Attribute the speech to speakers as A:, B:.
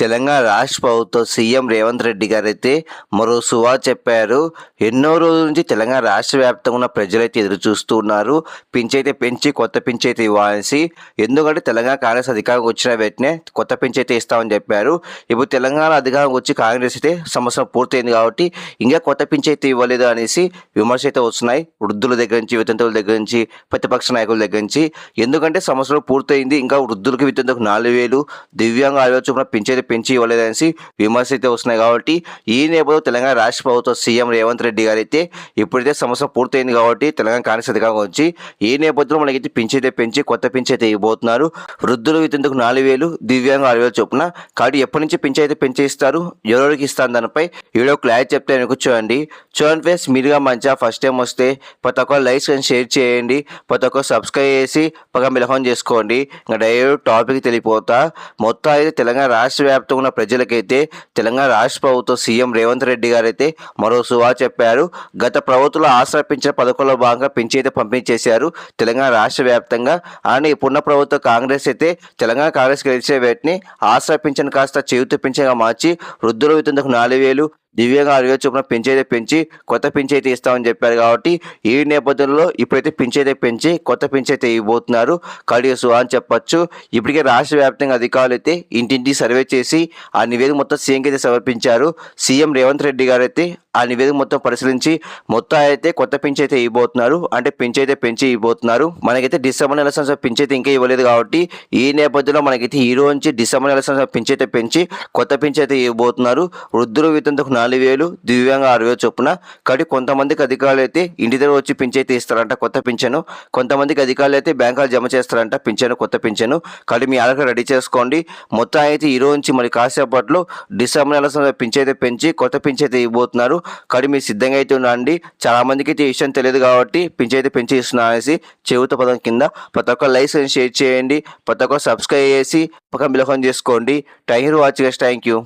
A: తెలంగాణ రాష్ట్ర ప్రభుత్వం సీఎం రేవంత్ రెడ్డి గారు అయితే మరో సువా చెప్పారు. ఎన్నో రోజుల నుంచి తెలంగాణ రాష్ట్ర వ్యాప్తంగా ఉన్న ప్రజలైతే ఎదురు చూస్తూ ఉన్నారు. పింఛైతే పెంచి కొత్త పింఛైతే ఇవ్వాల్సి. ఎందుకంటే తెలంగాణ కాంగ్రెస్ అధికారంకి వచ్చిన వెంటనే కొత్త పింఛైతే ఇస్తామని చెప్పారు. ఇప్పుడు తెలంగాణ అధికారం వచ్చి కాంగ్రెస్ అయితే సంవత్సరం పూర్తయింది కాబట్టి ఇంకా కొత్త పింఛైతే ఇవ్వలేదు అనేసి విమర్శ అయితే వస్తున్నాయి. వృద్ధుల దగ్గర నుంచి వితంతువుల దగ్గర నుంచి ప్రతిపక్ష నాయకుల దగ్గర నుంచి. ఎందుకంటే సంవత్సరం పూర్తయింది. ఇంకా వృద్ధులకు వితంతులకు నాలుగు వేలు దివ్యాంగ ఆలోచన పింఛైతే పెంచి ఇవ్వలేదనేసి విమర్శ అయితే వస్తున్నాయి కాబట్టి ఈ నేపథ్యంలో తెలంగాణ రాష్ట్ర ప్రభుత్వ సీఎం రేవంత్ రెడ్డి గారు అయితే ఇప్పుడైతే సమస్య పూర్తయింది కాబట్టి తెలంగాణ కాంగ్రెస్ అధికారం వచ్చి ఈ నేపథ్యంలో మనకైతే పింఛైతే పెంచి కొత్త పింఛైతే ఇవ్వబోతున్నారు. వృద్ధులు వితంతుకు నాలుగు వేలు దివ్యాంగ ఆరు వేలు చొప్పున కాబట్టి ఎప్పటి నుంచి పింఛైతే పెంచి ఇస్తారు ఎవరికి ఇస్తాను దానిపై వీడియో క్లారిటీ చెప్తే వెనక చూడండి. చూడండి ఫ్రెండ్స్ మీరుగా మంచిగా ఫస్ట్ టైం వస్తే ప్రతి ఒక్క లైక్స్ అండ్ షేర్ చేయండి. ప్రతి ఒక్క సబ్స్క్రైబ్ చేసి పక్క మిలహం చేసుకోండి. ఇంకా డైరెక్ట్ టాపిక్ తెలియపోతా. మొత్తం అయితే తెలంగాణ రాష్ట్ర వ్యాప్తంగా ఉన్న ప్రజలకైతే తెలంగాణ రాష్ట్ర ప్రభుత్వం సీఎం రేవంత్ రెడ్డి గారైతే మరో సువా చెప్పారు. గత ప్రభుత్వంలో ఆసరా పెంచిన పథకంలో భాగంగా పెంచి అయితే పంపిణీ చేశారు తెలంగాణ రాష్ట్ర వ్యాప్తంగా అని ఇప్పుడున్న ప్రభుత్వ కాంగ్రెస్ అయితే తెలంగాణ కాంగ్రెస్ గెలిచే వేటిని ఆసరా పింఛన్ కాస్త చేయుత పింఛన్గా మార్చి వృద్ధుల వితందుకు నాలుగు వేలు దివ్యంగా ఆరు వేలు చొప్పున పెంచైతే పెంచి కొత్త పెంచైతే ఇస్తామని చెప్పారు కాబట్టి ఈ నేపథ్యంలో ఇప్పుడైతే పెంచైతే పెంచి కొత్త పెంచైతే ఇవ్వబోతున్నారు. కడియసు అని చెప్పొచ్చు. ఇప్పటికే రాష్ట్ర వ్యాప్తంగా అధికారులు అయితే ఇంటింటి సర్వే చేసి ఆ నివేదిక మొత్తం సీఎంకి అయితే సమర్పించారు. సీఎం రేవంత్ రెడ్డి గారు అయితే ఆ నివేదిక మొత్తం పరిశీలించి మొత్తం అయితే కొత్త పెంచి అయితే ఇవ్వబోతున్నారు. అంటే పెంచి అయితే పెంచి ఇవ్వబోతున్నారు. మనకైతే డిసెంబర్ నెల సంవత్సరం పెంచి అయితే ఇంకా ఇవ్వలేదు కాబట్టి ఈ నేపథ్యంలో మనకైతే ఈ రోజు నుంచి డిసెంబర్ నెల సంవత్సరం పెంచి అయితే పెంచి కొత్త పెంచి అయితే ఇవ్వబోతున్నారు. వృద్ధులు వితంతకు నాలుగు వేలు దివ్యాంగ ఆరు వేలు చొప్పున. కాబట్టి కొంతమందికి అధికారులు అయితే ఇంటి దగ్గర వచ్చి పెంచి అయితే ఇస్తారంట కొత్త పింఛను. కొంతమందికి అధికారులు అయితే బ్యాంకులు జమ చేస్తారంట పింఛను కొత్త పింఛను. కాబట్టి మీ ఆధార్ రెడీ చేసుకోండి. మొత్తం అయితే ఈ రోజు నుంచి మరి కాసేపట్లో డిసెంబర్ నెల సంవత్సరం పింఛైతే అయితే పెంచి కొత్త పింఛన్ అయితే ఇవ్వబోతున్నారు. కాబట్టి మీరు సిద్ధంగా అయితే ఉండండి. చాలా మందికి అయితే విషయం తెలియదు కాబట్టి పెంచి అయితే పెంచి ఇస్తున్నా అనేసి చెబుత పదం కింద ప్రతి ఒక్క లైక్స్ షేర్ చేయండి. ప్రతి ఒక్క సబ్స్క్రైబ్ చేసి పక్కన బిలకం చేసుకోండి. Thank you watch thank you.